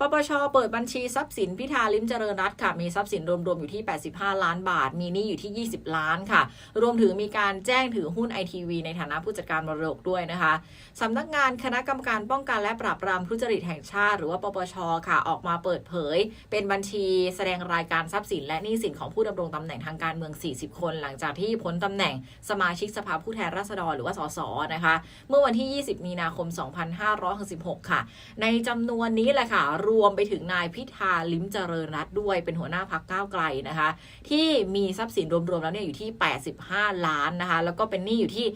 ปปชเปิดบัญชีทรัพย์สินพิธาลิมเจริญรัตน์ค่ะ มีทรัพย์สินรวมๆอยู่ที่ 85 ล้านบาท มีหนี้อยู่ที่ 20 ล้านค่ะ รวมถึงมีการแจ้งถือหุ้นไอทีวีในฐานะผู้จัดการมรดกด้วยนะคะสำนักงานคณะกรรมการป้องกันและปราบปรามทุจริตแห่งชาติ หรือว่าปปชค่ะ ออกมาเปิดเผย เป็นบัญชีแสดงรายการทรัพย์สิน และหนี้สินของผู้ดำรงตำแหน่งทางการเมือง 40 คน หลังจากที่พ้นตำแหน่งสมาชิกสภาผู้แทนราษฎรหรือว่าสสนะคะ เมื่อวันที่ 20 มีนาคม 2566 ค่ะ ในจำนวนนี้แหละค่ะรวมไปถึงนายพิธาลิมเจริญรัตน์ด้วยเป็นหัวหน้าพักก้าวไกลนะคะ ที่มีทรัพย์สินรวมๆแล้วเนี่ยอยู่ที่ 85 ล้านนะคะ แล้วก็เป็นหนี้อยู่ที่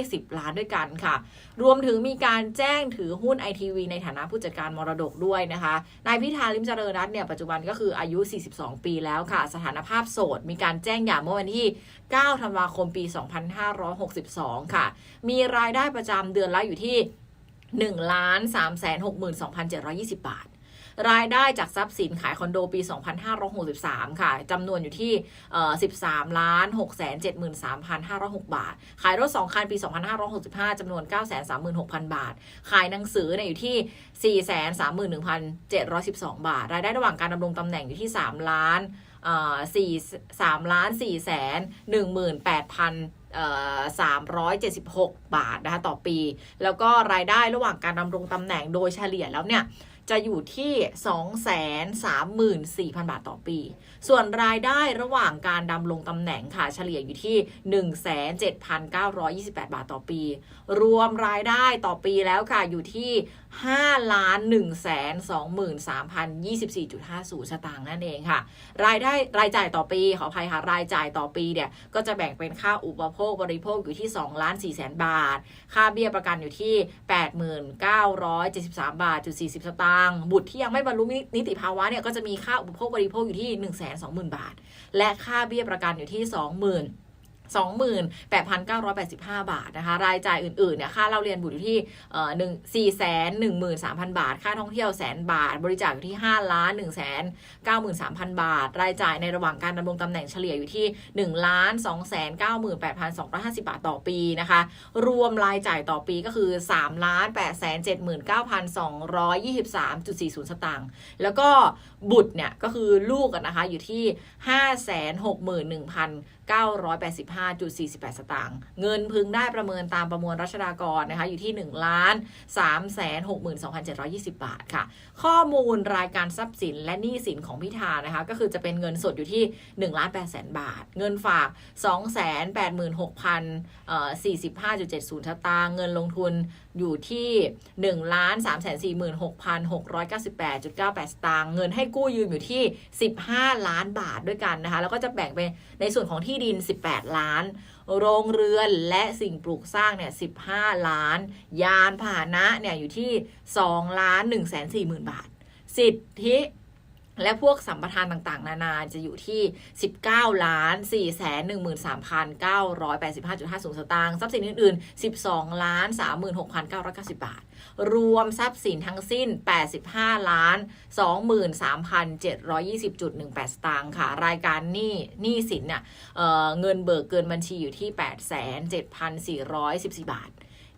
20 ล้านด้วยกันค่ะ รวมถึงมีการแจ้งถือหุ้นไอทีวีในฐานะผู้จัดการมรดกด้วยนะคะ นายพิธาลิมเจริญรัตน์เนี่ยปัจจุบันก็คืออายุ 42 ปีแล้วค่ะ สถานภาพโสด มีการแจ้งหย่าเมื่อวันที่ 9 ธันวาคมปี 2562 ค่ะ มีรายได้ประจำเดือนละอยู่ที่1ล้าน3 6 2 7 2 0 บาท รายได้จากทรัพย์สินขายคอนโดปี 2563 ค่ะจำนวนอยู่ที่ 13ล้าน6 7 3 5 0 6 บาท ขายรถ 2 คันปี 2565จำนวน 936,000 บาท ขายหนังสือเนี่ยอยู่ที่ 431,712 บาท รายได้ระหว่างการดำรงตำแหน่งอยู่ที่ 3 ล้านเอ่อ4 3ล้าน4แสน18,000เอ่อ376บาทนะคะต่อปี แล้วก็รายได้ระหว่างการดำรงตำแหน่งโดยเฉลี่ยแล้วเนี่ย จะอยู่ที่ 234,000 บาทต่อปี ส่วนรายได้ระหว่างการดำรงตำแหน่งค่ะ เฉลี่ยอยู่ที่ 17,928 บาทต่อปี รวมรายได้ต่อปีแล้วค่ะ อยู่ที่ 5 ล้าน1แสน23,024.50 สตางค์นั่นเองค่ะ รายได้รายจ่ายต่อปี ขออภัยค่ะ รายจ่ายต่อปีเนี่ย ก็จะแบ่งเป็นค่าอุปโภคบริโภคอยู่ที่ 2 ล้าน4แสนบาท ค่าเบี้ยประกันอยู่ที่ 8973บาทจุด40 สตางค์บุตรที่ยังไม่บรรลุนิติภาวะเนี่ยก็จะมีค่าอุปโภคบริโภคอยู่ที่ 120,000 บาท และค่าเบี้ยประกันอยู่ที่ 20,000 28,985 บาทนะคะ รายจ่ายอื่นๆเนี่ยค่าเล่าเรียนบุตรอยู่ที่เอ่อหนึ่งสี่แสนหนึ่งหมื่นสามพันบาท ค่าท่องเที่ยวแสนบาท บริจาคอยู่ที่ห้าล้านหนึ่งแสนเก้าหมื่นสามพันบาท รายจ่ายในระหว่างการดำรงตำแหน่งเฉลี่ยอยู่ที่หนึ่งล้านสองแสนเก้าหมื่นแปดพันสองร้อยห้าสิบบาทต่อปีนะคะ รวมรายจ่ายต่อปีก็คือสามล้านแปดแสนเจ็ดหมื่นเก้าพันสองร้อยยี่สิบสามจุดสี่ศูนย์สตางค์ แล้วก็บุตรเนี่ยก็คือลูกนะคะอยู่ที่ห้าแสนหกหมื่นหนึ่งพัน985.48สตางค์ เงินพึงได้ประเมินตามประมวลรัชดากรนะคะอยู่ที่ 1 ล้าน3 6 2 7 2 0 บาทค่ะ ข้อมูลรายการทรัพย์สินและหนี้สินของพิธานะคะก็คือจะเป็นเงินสดอยู่ที่ 1 ล้าน8แสนบาท เงินฝาก 2 8 6 0 0เอ่อ45.70 สตางค์เงินลงทุนอยู่ที่ 1 ล้าน3 4 6 6 9 8 9สตางค์เงินให้กู้ยืมอยู่ที่ 15 ล้านบาทด้วยกันนะคะแล้วก็จะแบ่งเป็นในส่วนของที่ดิน 18 ล้านโรงเรือนและสิ่งปลูกสร้างเนี่ย15ล้าน ยานพาหนะเนี่ยอยู่ที่2ล้าน1 4 0 0 0 0บาท สิทธิ และพวกสัมปทานต่างๆ นานาจะอยู่ที่ 19ล้าน4 13,985.50 สตางค์ทรัพย์สินอื่นๆ 12ล้าน36,990 บาท รวมทรัพย์สินทั้งสิ้น 85ล้าน23,720.18 สตางค์ค่ะ รายการหนี้หนี้สินเนี่ยเเงินเบิกเกินบัญชีอยู่ที่ 8,7,414 บาท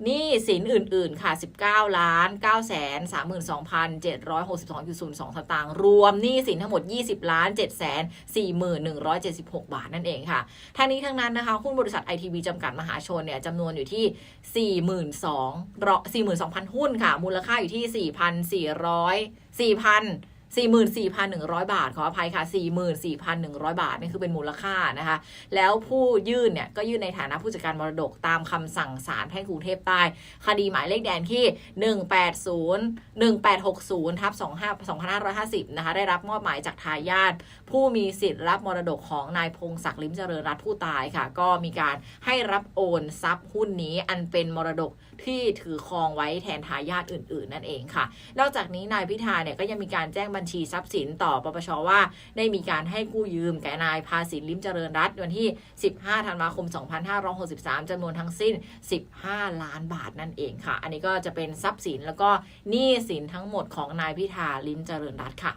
หนี้สินอื่นๆค่ะ 19ล้าน9 32,762.02สตางค์รวมหนี้สินทั้งหมด 20ล้าน7 4 1 7 6 บาทนั่นเองค่ะ ทั้งนี้ทั้งนั้นนะคะหุ้นบริษัทไอทีวีจำกัดมหาชนเนี่ยจำนวนอยู่ที่ 42,000 42,000หุ้นค่ะ มูลค่าอยู่ที่ 4,400 4,000 44,100 บาท ขออภัยค่ะ 44,100 บาทนี่คือเป็นมูลค่านะคะ แล้วผู้ยื่นเนี่ยก็ยื่นในฐานะผู้จัดการมรดกตามคำสั่งศาลแพ่งกรุงเทพใต้ คดีหมายเลขแดนที่ 180 1860ทับ25 2550 นะคะ ได้รับมอบหมายจากทายาทผู้มีสิทธิ์รับมรดกของนายพงศักดิ์ลิมเจริญรัตน์ผู้ตายค่ะ ก็มีการให้รับโอนทรัพย์หุ้นนี้อันเป็นมรดกที่ถือครองไว้แทนทายาทอื่น ๆ นั่นเองค่ะ นอกจากนี้นายพิธาเนี่ยก็ยังมีการแจ้งบัญชีทรัพย์สินต่อปปชว่า ได้มีการให้กู้ยืมแก่นายภาสินลิมเจริญรัตน์วันที่ 15 ธันวาคม 2563จำนวนทั้งสิ้น 15 ล้านบาทนั่นเองค่ะ อันนี้ก็จะเป็นทรัพย์สินแล้วก็หนี้สินทั้งหมดของนายพิธาลิมเจริญรัตน์ค่ะ